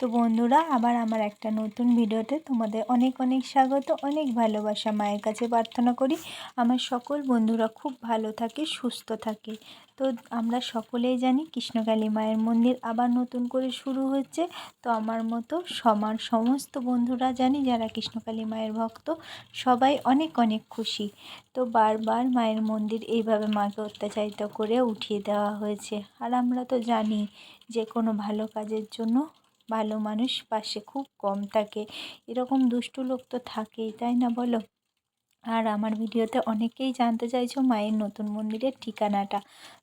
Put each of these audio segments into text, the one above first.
তো বন্ধুরা, আবার আমার একটা নতুন ভিডিওতে তোমাদের অনেক অনেক স্বাগত, অনেক ভালোবাসা। মায়ের কাছে প্রার্থনা করি আমার সকল বন্ধুরা খুব ভালো থাকে, সুস্থ থাকে। তো আমরা সকলেই জানি কৃষ্ণকালী মায়ের মন্দির আবার নতুন করে শুরু হচ্ছে তো আমার মতো সবার সমস্ত বন্ধুরা জানি যারা কৃষ্ণকালী মায়ের ভক্ত, সবাই অনেক অনেক খুশি। তো বারবার মায়ের মন্দির এইভাবে মাকে অত্যাচারিত করে উঠিয়ে দেওয়া হয়েছে। আর আমরা তো জানি যে কোনো ভালো কাজের জন্য ভালো মানুষ, পাশে খুব কম থাকে। এরকম দুষ্টু লোক তো থাকেই, তাই না বলো? আর আমার ভিডিওতে অনেকেই জানতে চাইছো মায়ের নতুন মন্দিরের ঠিকানাটা।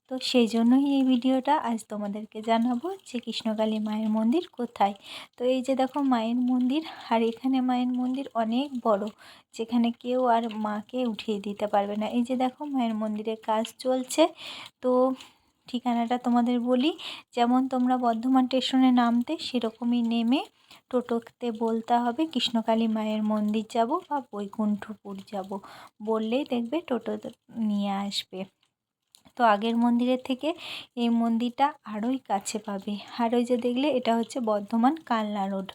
তো সেই জন্যই এই ভিডিওটা আজ তোমাদেরকে জানাব যে কৃষ্ণকালী মায়ের মন্দির কোথায়। তো এই যে দেখো মায়ের মন্দির, আর এখানে মায়ের মন্দির অনেক বড়, যেখানে কেউ আর মাকে উঠিয়ে দিতে পারবে না। এই যে দেখো মায়ের মন্দিরের কাজ চলছে, তো ঠিকানাটা তোমাদের বলি। যেমন তোমরা বর্ধমান স্টেশনে নামতে সেরকমই নেমে টোটোতে বলতে হবে, কৃষ্ণকালী মায়ের মন্দির যাব বা বৈকুণ্ঠপুর যাব। বললেই দেখবে টোটো নিয়ে আসবে। তো আগের মন্দিরের থেকে এই মন্দিরটা আরোই কাছে পাবে। আর ওই যে দেখলে এটা হচ্ছে বর্ধমান কালনা রোড।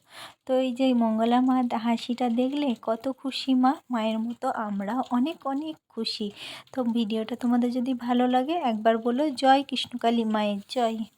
তো এই যে মঙ্গলা মা হাসিটা দেখলে কত খুশি মা, মায়ের মতো আমরা অনেক অনেক খুশি। তো ভিডিওটা তোমাদের যদি ভালো লাগে একবার বলো, জয় কৃষ্ণকালী মায়ের জয়।